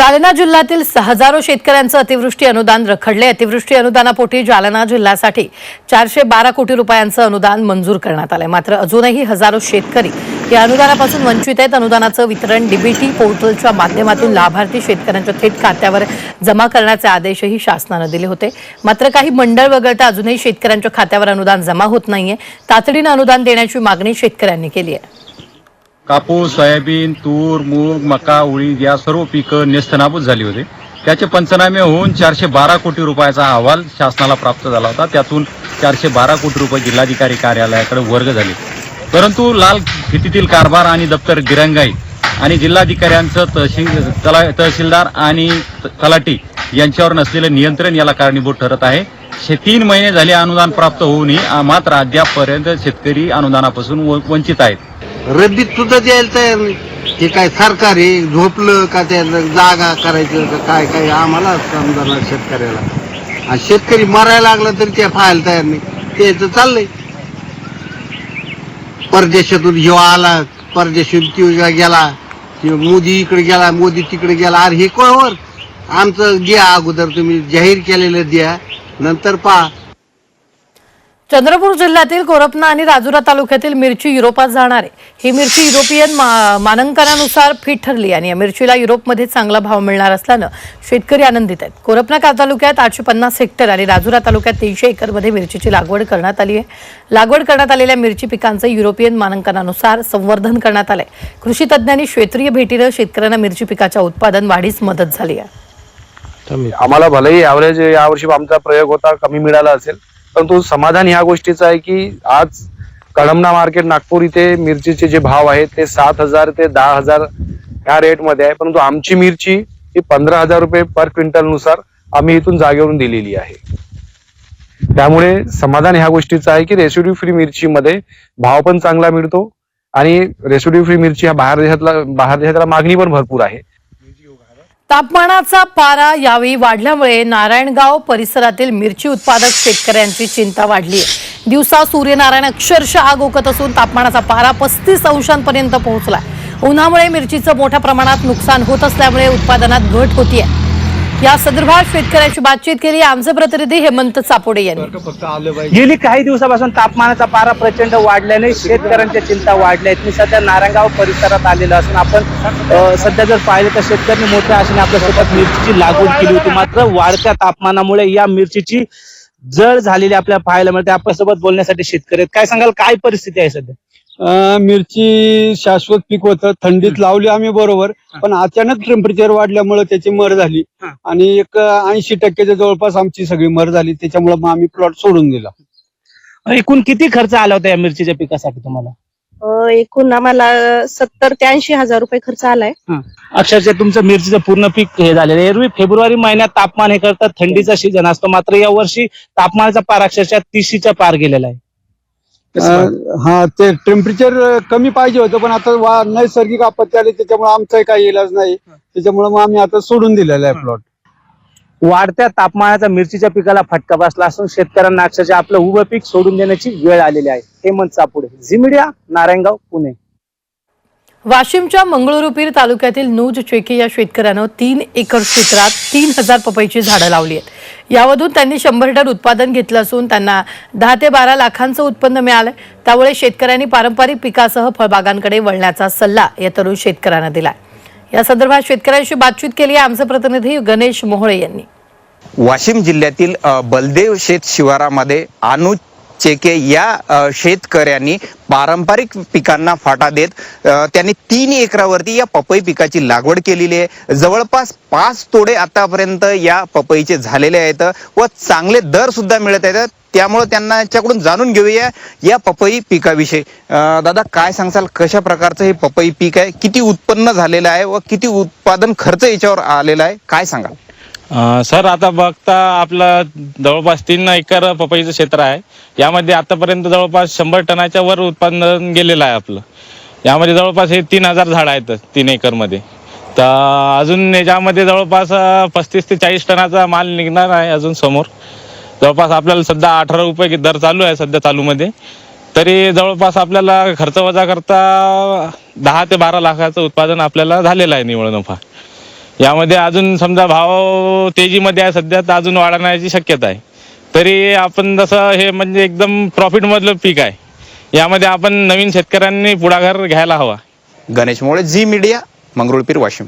जालना जिल्ह्यातील हजारो शेतकऱ्यांचं अतिवृष्टी अनुदान रखडले. अतिवृष्टी अनुदानापोटी जालना जिल्ह्यासाठी चारशे बारा कोटी रुपयांचं अनुदान मंजूर करण्यात आलंय. मात्र अजूनही हजारो शेतकरी या अनुदानापासून वंचित आहेत. अनुदानाचं वितरण डीबीटी पोर्टलच्या माध्यमातून लाभार्थी शेतकऱ्यांच्या थेट खात्यावर जमा करण्याचे आदेशही शासनानं दिले होते. मात्र काही मंडळ वगळता अजूनही शेतकऱ्यांच्या खात्यावर अनुदान जमा होत नाहीये. तातडीनं अनुदान देण्याची मागणी शेतकऱ्यांनी केली आहे. कापूस सोयाबीन तूर मूग मका उडीद या सर्व पिकं नेस्तनाबूत झाली होती. त्याचे पंचनामे होऊन चारशे बारा कोटी रुपयाचा अहवाल शासनाला प्राप्त झाला होता. त्यातून चारशे बारा कोटी रुपये जिल्हाधिकारी कार्यालयाकडे वर्ग झाले. परंतु लाल फितीतील कारभार आणि दप्तर दिरंगाई आणि जिल्हाधिकाऱ्यांचं तहसील तला तहसीलदार आणि त- यांच्यावर नसलेलं नियंत्रण याला कारणीभूत ठरत आहे. शे तीन महिने झाले अनुदान प्राप्त होऊनही मात्र अद्यापपर्यंत शेतकरी अनुदानापासून व- वंचित आहेत. रद्दीत सुद्धा द्यायला तयार नाही. ते काय सरकार आहे झोपलं का त्या जागा करायचं का काय काय आम्हाला समजणार शेतकऱ्याला. आणि शेतकरी मरायला लागला तरी ते पाहायला तयार नाही. त्याचं चाललंय. परदेशातून जेव्हा आला परदेशातून तो गेला मोदी इकडे गेला मोदी तिकडे गेला. अरे हे कोणावर? आमचं द्या अगोदर तुम्ही जाहीर केलेलं द्या. नंतर पहा. चंद्रपूर जिल्ह्यातील कोरपना आणि राजुरा तालुक्यातील मिरची युरोपात जाणार आहे. ही मिरची युरोपियन मा- मानांकनानुसार फिट ठरली आणि या मिरचीला युरोपमध्ये चांगला भाव मिळणार असल्यानं शेतकरी आनंदित आहेत. कोरपना का तालुक्यात आठशे पन्नास हेक्टर आणि राजुरा तालुक्यात तीनशे एकरमध्ये मिरचीची लागवड करण्यात आली आहे. लागवड करण्यात आलेल्या मिरची पिकांचं युरोपियन मानांकनानुसार संवर्धन करण्यात आलंय. कृषी तज्ज्ञांनी क्षेत्रीय भेटीनं शेतकऱ्यांना मिरची पिकाच्या उत्पादन वाढीस मदत झाली आहे. आम्हाला भलेही ॲव्हरेज यावर्षी आमचा प्रयोग होता कमी मिळाला असेल. परंतु समाधान ह्या गोष्टीचं आहे की आज कळमना मार्केट नागपूर इथे मिरचीचे जे भाव आहेत ते सात हजार ते दहा हजार ह्या रेटमध्ये आहे. परंतु आमची मिरची ही पंधरा हजार रुपये पर क्विंटलनुसार आम्ही इथून जागेवरून दिलेली आहे. त्यामुळे समाधान ह्या गोष्टीचं आहे की रेसिड्यू फ्री मिरचीमध्ये भाव पण चांगला मिळतो आणि रेसिड्यू फ्री मिरची ह्या बाहेर देशातला बाहेर देशातला मागणी पण भरपूर आहे. तापमानाचा पारा यावेळी वाढल्यामुळे नारायणगाव परिसरातील मिरची उत्पादक शेतकऱ्यांची चिंता वाढली. आहे दिवसा सूर्यनारायण अक्षरशः आग ओकत असून तापमानाचा पारा पस्तीस अंशांपर्यंत पोहोचला उन्हामुळे मिरचीचं मोठ्या प्रमाणात नुकसान होत असल्यामुळे उत्पादनात घट होतीये. या संदर्भात शेतकऱ्यांशी बातचीत केली. आमचे प्रतिनिधी हेमंत चापोडे यांनी. गेली काही दिवसापासून तापमानाचा पारा प्रचंड वाढल्याने शेतकऱ्यांच्या चिंता वाढल्या आहेत. मी सध्या नारायणगाव परिसरात आलेलो असून आपण सध्या जर पाहिलं तर शेतकऱ्यांनी मोठ्या आशेने आपल्या शेतात मिरचीची लागवड केली होती. मात्र वाढत्या तापमानामुळे या मिरचीची जळ झालेली आपल्याला पाहायला मिळते. आपल्यासोबत बोलण्यासाठी शेतकरी आहेत. काय सांगाल? काय परिस्थिती आहे सध्या? अं, मिरची शाश्वत पीक होतं. थंडीत लावली आम्ही बरोबर पण अचानक टेम्परेचर वाढल्यामुळे त्याची मर झाली. हा. आणि एक ऐंशी टक्क्याच्या जवळपास आमची सगळी मर झाली. त्याच्यामुळे मग आम्ही प्लॉट सोडून दिला. एकूण किती खर्च आला होता या मिरचीच्या पिकासाठी तुम्हाला? अ, एकूण आम्हाला सत्तर ते ऐंशी हजार रुपये खर्च आलाय. अक्षरशः तुमचं मिरचीचं पूर्ण पीक हे झालेलं आहे. एरवी फेब्रुवारी महिन्यात तापमान हे करतात थंडीचा सीझन असतो. मात्र या वर्षी तापमानाचा पार अक्षरशः तिशीच्या पार गेलेला आहे. हा ते टेम्परेचर कमी पाहिजे होतं पण आता वा- नैसर्गिक आपत्ती आली त्याच्यामुळे आमचाही काही इलाज नाही. त्याच्यामुळे मग आम्ही आता सोडून दिलेला आहे प्लॉट वाढत्या तापमानाचा मिरचीच्या पिकाला फटका बसला असून शेतकऱ्यांना अक्षरशः आपलं उभं पीक सोडून देण्याची वेळ आलेली आहे. हेमंत सापुडे झी मीडिया नारायणगाव पुणे. वाशिमच्या मंगळुरुपीर तालुक्यातील नूज चेकी या शेतकऱ्यानं तीन एकर क्षेत्रात तीन हजार पपईची झाडं लावली आहेत. यामधून त्यांनी शंभर टन उत्पादन घेतलं असून त्यांना दहा ते बारा लाखांचं उत्पन्न मिळालं. त्यामुळे शेतकऱ्यांनी पारंपरिक पिकासह फळबागांकडे वळण्याचा सल्ला या तरुण शेतकऱ्यांना दिला या संदर्भात शेतकऱ्यांशी बातचीत केली आहे आमचे प्रतिनिधी गणेश मोहळे यांनी. वाशिम जिल्ह्यातील बलदेव शेत शिवारामध्ये अनुज चेके या शेतकऱ्यांनी पारंपरिक पिकांना फाटा देत त्यांनी तीन एकरावरती या पपई पिकाची लागवड केलेली आहे. जवळपास पाच तोडे आतापर्यंत या पपईचे झालेले आहेत व चांगले दर सुद्धा मिळत आहेत. त्यामुळे त्यांना याच्याकडून जाणून घेऊया या पपई पिकाविषयी. दादा काय सांगसाल कशा प्रकारचं हे पपई पीक आहे? किती उत्पन्न झालेलं आहे व किती उत्पादन खर्च याच्यावर आलेला आहे? काय सांगाल? अं, सर आता बघता आपलं जवळपास तीन एकर पपईचं क्षेत्र आहे. यामध्ये आतापर्यंत जवळपास शंभर टनाच्या वर उत्पादन गेलेलं आहे आपलं. यामध्ये जवळपास हे तीन हजार झाड आहेत तीन एकरमध्ये. तर अजून याच्यामध्ये जवळपास पस्तीस ते चाळीस टनाचा माल निघणार आहे अजून समोर. जवळपास आपल्याला सध्या अठरा रुपये दर चालू आहे सध्या चालूमध्ये. तरी जवळपास आपल्याला खर्च वजा करता दहा ते बारा लाखाचं उत्पादन आपल्याला झालेलं आहे निव्वळ नफा यामध्ये अजून समजा भाव तेजीमध्ये आहे सध्या तर अजून वाढण्याची शक्यता आहे. तरी आपण जसं हे म्हणजे एकदम प्रॉफिट मधलं पीक आहे. यामध्ये आपण नवीन शेतकऱ्यांनी पुढाकार घ्यायला हवा. गणेश मोळे झी मीडिया मंगरुळपीर वाशिम.